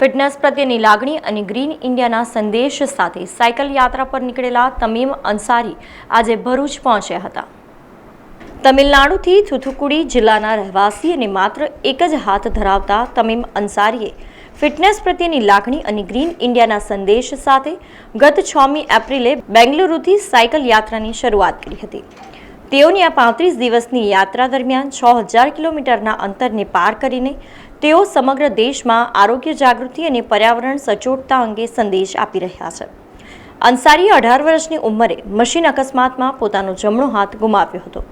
Fitness પ્રત્યેની લાગણી અને ગ્રીન ઇન્ડિયાના સંદેશ સાથે સાયકલ યાત્રા પર નીકળેલા તમીમ અંસારી આજે ભરૂચ પહોંચ્યા હતા. તમિલનાડુથી થુથુકુડી જિલ્લાના રહેવાસી અને માત્ર એક જ હાથ ધરાવતા તમીમ અંસારીએ ફિટનેસ પ્રત્યેની લાગણી અને ગ્રીન ઇન્ડિયાના સંદેશ સાથે ગત છમી એપ્રિલે બેંગલુરુથી સાયકલ યાત્રાની શરૂઆત કરી હતી. તેઓની આ પાંત્રીસ દિવસની યાત્રા દરમિયાન છ હજાર કિલોમીટરના અંતરને પાર કરીને તેઓ સમગ્ર દેશમાં આરોગ્ય જાગૃતિ અને પર્યાવરણ સચોટતા અંગે સંદેશ આપી રહ્યા છે. અંસારીએ અઢાર વર્ષની ઉંમરે મશીન અકસ્માતમાં પોતાનો જમણો હાથ ગુમાવ્યો હતો.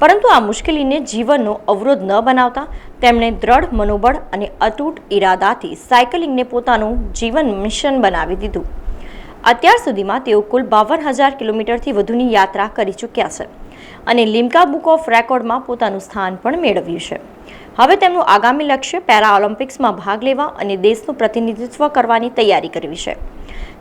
પરંતુ આ મુશ્કેલીને જીવનનો અવરોધ ન બનાવતા તેમણે દ્રઢ મનોબળ અને અતૂટ ઈરાદાથી સાયકલિંગને પોતાનું જીવન મિશન બનાવી દીધું. અત્યાર સુધીમાં તેઓ કુલ બાવન હજાર કિલોમીટરથી વધુની યાત્રા કરી ચૂક્યા છે. અને લિમ્કા બુક ઓફ રેકોર્ડમાં પોતાનું સ્થાન પણ મેળવ્યું છે. હવે તેમનું આગામી લક્ષ્ય પેરા ઓલિમ્પિક્સમાં ભાગ લેવા અને દેશનું પ્રતિનિધિત્વ કરવાની તૈયારી કરવી છે.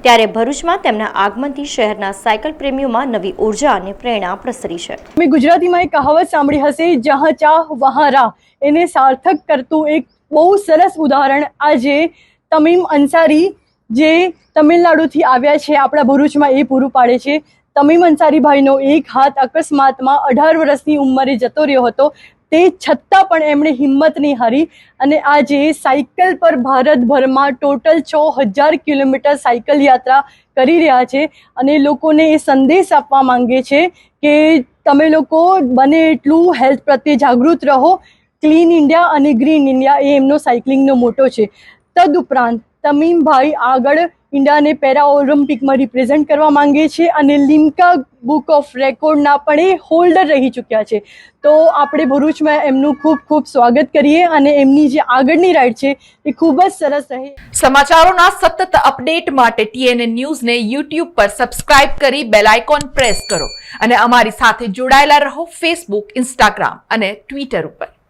ત્યારે ભરૂચમાં તેમના આગમનથી શહેરના સાયકલ પ્રેમીઓમાં નવી ઊર્જા અને પ્રેરણા પ્રસરી છે. મેં ગુજરાતીમાં એક કહાવત સાંભળી હશે, જહા ચાહ, વહાં રાહ. એને સાર્થક કરતું એક બહુ સરસ ઉદાહરણ આજે તમીમ અંસારી જે તમિલનાડુથી આવ્યા છે, આપણા ભરૂચમાં એ પૂરું પાડે છે. તમીમ અંસારીભાઈનો એક હાથ અકસ્માતમાં અઢાર વર્ષની ઉંમરે જતો રહ્યો હતો. તે છતાં પણ એમણે હિંમત નહીં હારી અને આજે સાયકલ પર ભારતભરમાં ટોટલ છ હજાર કિલોમીટર સાયકલ યાત્રા કરી રહ્યા છે અને લોકોને એ સંદેશ આપવા માંગે છે કે તમે લોકો બને એટલું હેલ્થ પ્રત્યે જાગૃત રહો. ક્લીન ઇન્ડિયા અને ગ્રીન ઇન્ડિયા એ એમનો સાયકલિંગનો મોટો છે. તદુપરાંત તમીમભાઈ આગળ ઇન્ડિયાને પેરા ઓલિમ્પિકમાં રિપ્રેઝેન્ટ કરવા માંગે છે અને લિમ્કા બુક ઓફ રેકોર્ડના પણ એ હોલ્ડર રહી ચૂક્યા છે. તો આપણે ભરૂચમાં એમનું ખૂબ ખૂબ સ્વાગત કરીએ અને એમની જે આગળની રાઈડ છે એ ખૂબ જ સરસ રહે. સમાચારોના સતત અપડેટ માટે ટીએનએ ન્યૂઝને યુટ્યુબ પર સબસ્ક્રાઇબ કરી બેલ આઇકોન પ્રેસ કરો અને અમારી સાથે જોડાયેલા રહો ફેસબુક, ઇન્સ્ટાગ્રામ અને ટ્વિટર ઉપર.